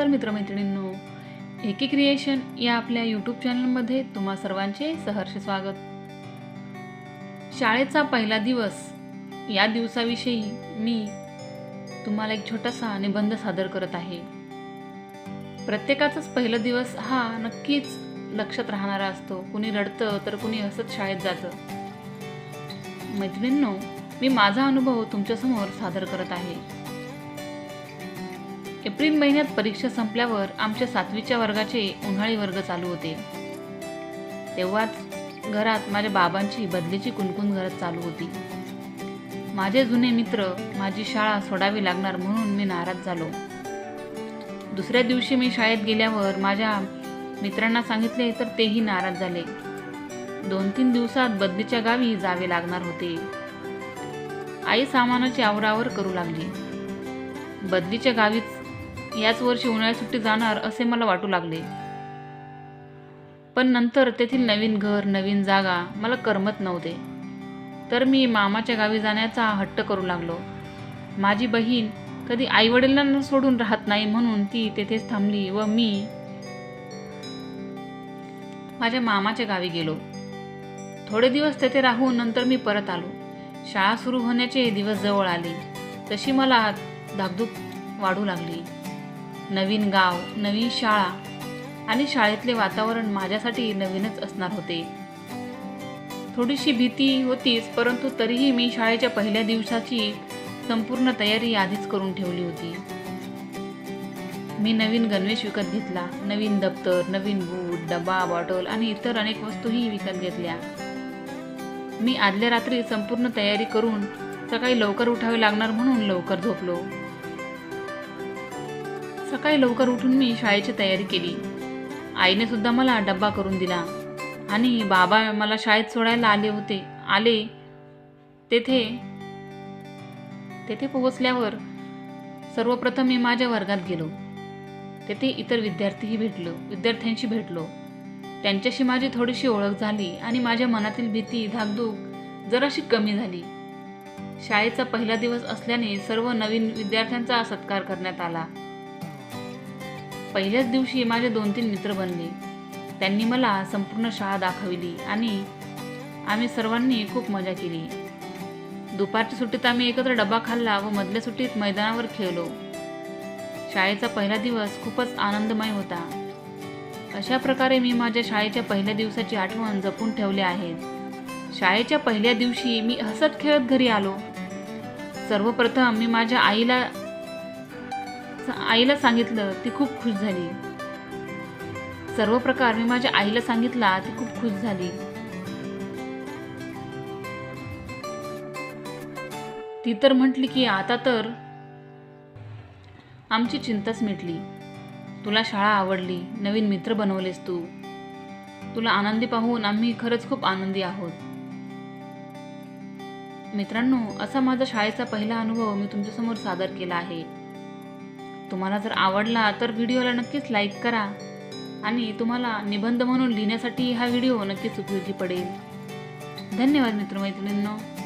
नमस्कार मित्रमैत्रिणींनो. एकी क्रिएशन या आपल्या यूट्यूब चॅनलमध्ये तुम्हा सर्वांचे सहर्ष स्वागत. शाळेचा पहिला दिवस या दिवसाविषयी मी तुम्हाला एक छोटासा निबंध सादर करत आहे. प्रत्येकाचाच पहिला दिवस हा नक्कीच लक्षात राहणारा असतो. कुणी रडतं तर कुणी हसत शाळेत जातं. मैत्रिणींनो मी माझा अनुभव तुमच्यासमोर सादर करत आहे. एप्रिल महिन्यात परीक्षा संपल्यावर आमच्या सातवीच्या वर्गाचे उन्हाळी वर्ग चालू होते. तेव्हाच घरात माझ्या बाबांची बदलीची कुणकुण घरात चालू होती. माझे जुने मित्र माझी शाळा सोडावी लागणार म्हणून मी नाराज झालो. दुसऱ्या दिवशी मी शाळेत गेल्यावर माझ्या मित्रांना सांगितले तर तेही नाराज झाले. दोन तीन दिवसात बदलीच्या गावी जावे लागणार होते. आई सामानाची आवरावर करू लागली. बदलीच्या गावीच याच वर्षी उन्हाळ्यात सुट्टी जाणार असे मला वाटू लागले. पण नंतर तेथील नवीन घर नवीन जागा मला करमत नव्हते. तर मी मामाच्या गावी जाण्याचा हट्ट करू लागलो. माझी बहीण कधी आईवडिलांना सोडून राहत नाही म्हणून ती तेथेच थांबली व मी माझ्या मामाच्या गावी गेलो. थोडे दिवस तेथे राहून नंतर मी परत आलो. शाळा सुरू होण्याचे दिवस जवळ आले. तशी मला धाकधूक वाढू लागली. नवीन गाव नवीन शाळा आणि शाळेतले वातावरण माझ्यासाठी नवीनच असणार होते. थोडीशी भीती होतीच परंतु तरीही मी शाळेच्या पहिल्या दिवसाची संपूर्ण तयारी आधीच करून ठेवली होती. मी नवीन गणवेश विकत घेतला नवीन दप्तर नवीन बूट डबा बॉटल आणि इतर अनेक वस्तूही विकत घेतल्या. मी आदल्या रात्री संपूर्ण तयारी करून सकाळी लवकर उठावे लागणार म्हणून लवकर झोपलो. सकाळी लवकर उठून मी शाळेची तयारी केली. आईने सुद्धा मला डब्बा करून दिला. आणि बाबा मला शाळेत सोडायला आले होते. आले. तेथे तेथे पोहोचल्यावर सर्वप्रथम मी माझ्या वर्गात गेलो. तेथे इतर विद्यार्थीही भेटलो विद्यार्थ्यांशी भेटलो. त्यांच्याशी माझी थोडीशी ओळख झाली आणि माझ्या मनातील भीती धाकधूक जराशी कमी झाली. शाळेचा पहिला दिवस असल्याने सर्व नवीन विद्यार्थ्यांचा सत्कार करण्यात आला. पहिल्याच दिवशी माझे दोन तीन मित्र बनले. त्यांनी मला संपूर्ण शाळा दाखविली आणि आम्ही सर्वांनी खूप मजा केली. दुपारच्या सुट्टीत आम्ही एकत्र डबा खाल्ला व मधल्या सुट्टीत मैदानावर खेळलो. शाळेचा पहिला दिवस खूपच आनंदमय होता. अशा प्रकारे मी माझ्या शाळेच्या पहिल्या दिवसाची आठवण जपून ठेवली आहे. शाळेच्या पहिल्या दिवशी मी हसत खेळत घरी आलो. सर्वप्रथम मी माझ्या आईला आईला सांगितलं ती खूप खुश झाली. सर्व प्रकार मी माझ्या आईला सांगितला ती खूप खुश झाली. ती तर म्हटली की आता तर आमची चिंताच मिटली. तुला शाळा आवडली नवीन मित्र बनवलेस तू. तुला आनंदी पाहून आम्ही खरंच खूप आनंदी आहोत. मित्रांनो असा माझा शाळेचा पहिला अनुभव मी तुमच्यासमोर सादर केला आहे. तुम्हाला जर आवडला तर व्हिडिओला नक्कीच लाईक करा. आणि तुम्हाला निबंध म्हणून लिहिण्यासाठी हा व्हिडिओ नक्कीच उपयोगी पडेल. धन्यवाद मित्रमैत्रिणींनो.